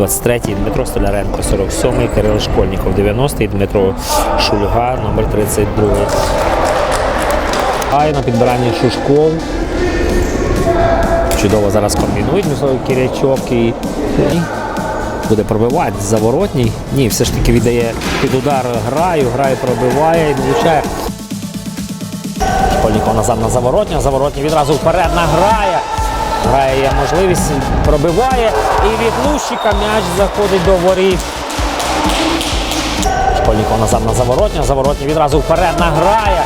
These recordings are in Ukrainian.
23-й Дмитро Столяренко, 47-й, Кирил Школьніков, 90-й, Дмитро Шульга, номер 32. Ай на підбиранні Шушков. Чудово зараз комбінують між Кирячок і буде пробивати заворотній. Ні, все ж таки віддає під удар граю, грає пробиває і влучає. Школьников назад на заворотня, заворотня відразу вперед награє. Грає можливість, пробиває і від Лущика м'яч заходить до воріт. Школьников назад на заворотня, заворотня відразу вперед награє.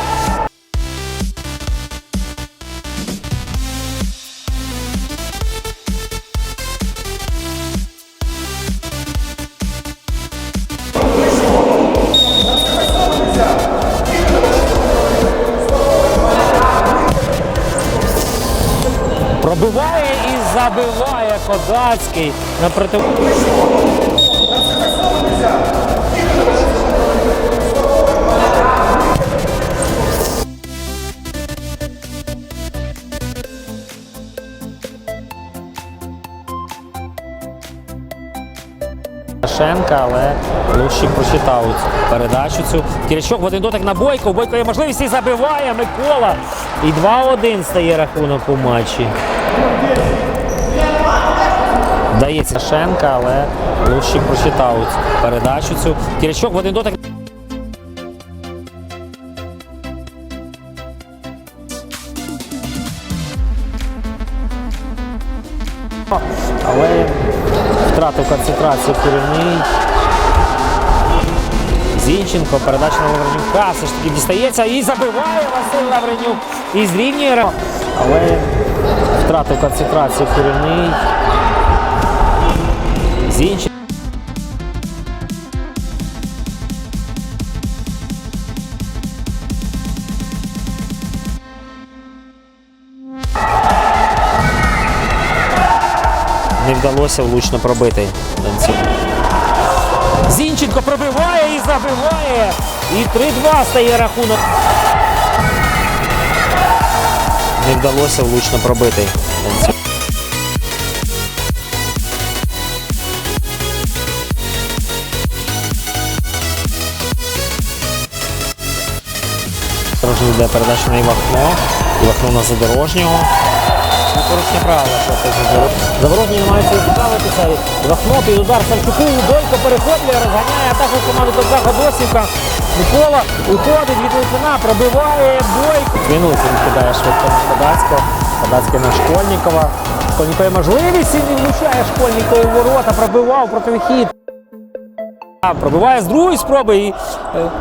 Пробиває і забиває Козацький на проти... Шенка, але Лущик прочитав передачу цю. Кірячок в один дотик на Бойко. У Бойко є можливість і забиває Микола. І 2-1 стає рахунок у матчі. Дається Шенка, але Лущик прочитав передачу цю. Кірячок в один дотик. Але втратив концентрацію керівний. Зінченко, передача на Лавренюка, все ж таки дістається і забиває Василь Лавренюк. І зрівнює. Але втратив концентрацію керівний. Зінченко. Не вдалося влучно пробити Данцю. Зінченко пробиває і забиває. І 3-2 стає рахунок. Не вдалося влучно пробити Данцю. Дорожній йде передача на Івахно. Івахно на задорожнього. Ну, Порушення правила, Задорожній. Заворотні намагаються відправитися. Під удар Савчуку. Дойко перехоплює, розганяє атаку команди Козака Досівка. Микола уходить від Литвина, пробиває. Мінується він кидає швидко на Кадацького. Кадацький на Школьникова. Школьникова можливість і не влучає Школьникова у ворота, пробивав противохід. А, Пробиває з другої спроби і е,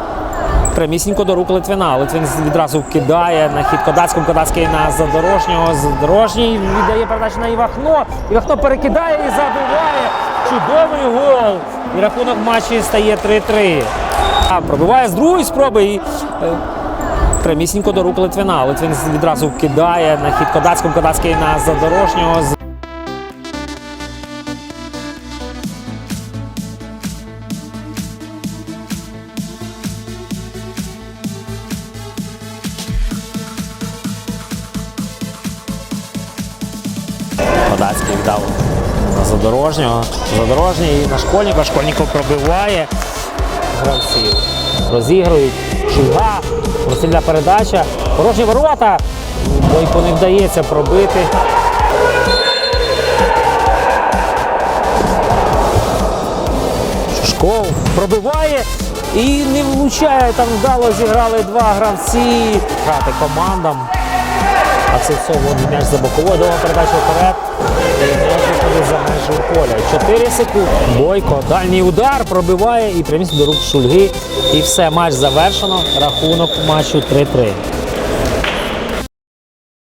прямісінько до рук Литвина. Литвин відразу кидає на хід Кодацькому. Кодацький на задорожнього. Задорожній віддає передачу на Івахно. Івахно перекидає і забиває. Чудовий гол. І рахунок матчі стає 3-3. А, Пробиває з другої спроби і е, прямісінько до рук Литвина. Литвин відразу кидає на хід Кодацькому. Кодацький на задорожнього. Подацький віддав на задорожнього. Задорожній на школьника. Школьников пробиває гравців. Розігрують. Шульга. Просильна передача. Порожні ворота. Бойко не вдається пробити. Шушков пробиває і не влучає. Там вдало зіграли два гравці. Грати командам. А це все м'яч за боковою, довга передача вперед. І за межу поля. 4 секунди. Бойко, дальній удар пробиває і прямість до рук Шульги. І все, матч завершено. Рахунок матчу 3-3.